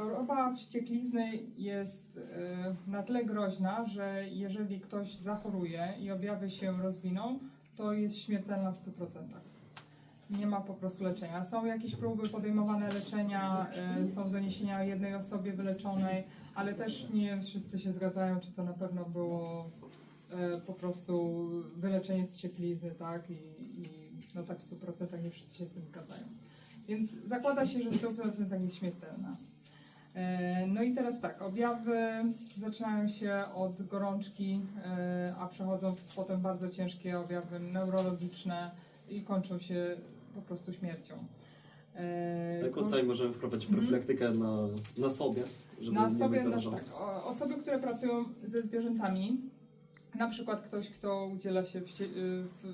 Choroba wścieklizny jest e, na tyle groźna, że jeżeli ktoś zachoruje i objawy się rozwiną, to jest śmiertelna w 100%. Nie ma po prostu leczenia. Są jakieś próby podejmowane leczenia, e, są doniesienia o jednej osobie wyleczonej, ale też nie wszyscy się zgadzają, czy to na pewno było e, po prostu wyleczenie z wścieklizny, tak? I, i no tak w 100% nie wszyscy się z tym zgadzają. Więc zakłada się, że 100% jest śmiertelna. E, No i teraz tak, objawy zaczynają się od gorączki, e, a przechodzą potem bardzo ciężkie objawy neurologiczne i kończą się po prostu śmiercią. E, Jako ko- sami możemy wprowadzić Mhm. profilaktykę na, na sobie, żeby na nie sobie być tak, osoby, które pracują ze zwierzętami, na przykład ktoś, kto udziela się w,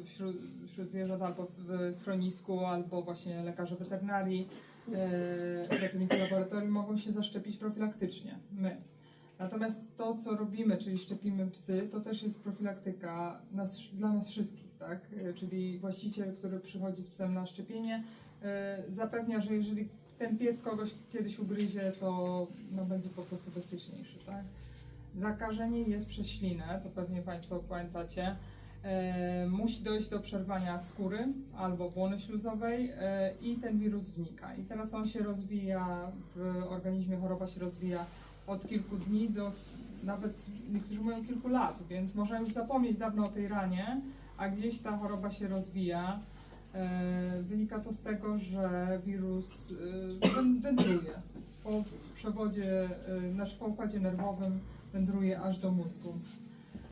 wśród, wśród zwierząt albo w schronisku, albo właśnie lekarze weterynarii, pracownicy laboratorium mogą się zaszczepić profilaktycznie, my. Natomiast to, co robimy, czyli szczepimy psy, to też jest profilaktyka nas, dla nas wszystkich, tak? E, Czyli właściciel, który przychodzi z psem na szczepienie, e, zapewnia, że jeżeli ten pies kogoś kiedyś ugryzie, to no, będzie po prostu bezpieczniejszy, tak? Zakażenie jest przez ślinę, to pewnie Państwo pamiętacie. E, musi dojść do przerwania skóry albo błony śluzowej e, i ten wirus wnika. I teraz on się rozwija w organizmie, choroba się rozwija od kilku dni do nawet niektórzy mówią kilku lat, więc można już zapomnieć dawno o tej ranie, a gdzieś ta choroba się rozwija. E, Wynika to z tego, że wirus wę- wędruje po przewodzie, e, znaczy po układzie nerwowym wędruje aż do mózgu.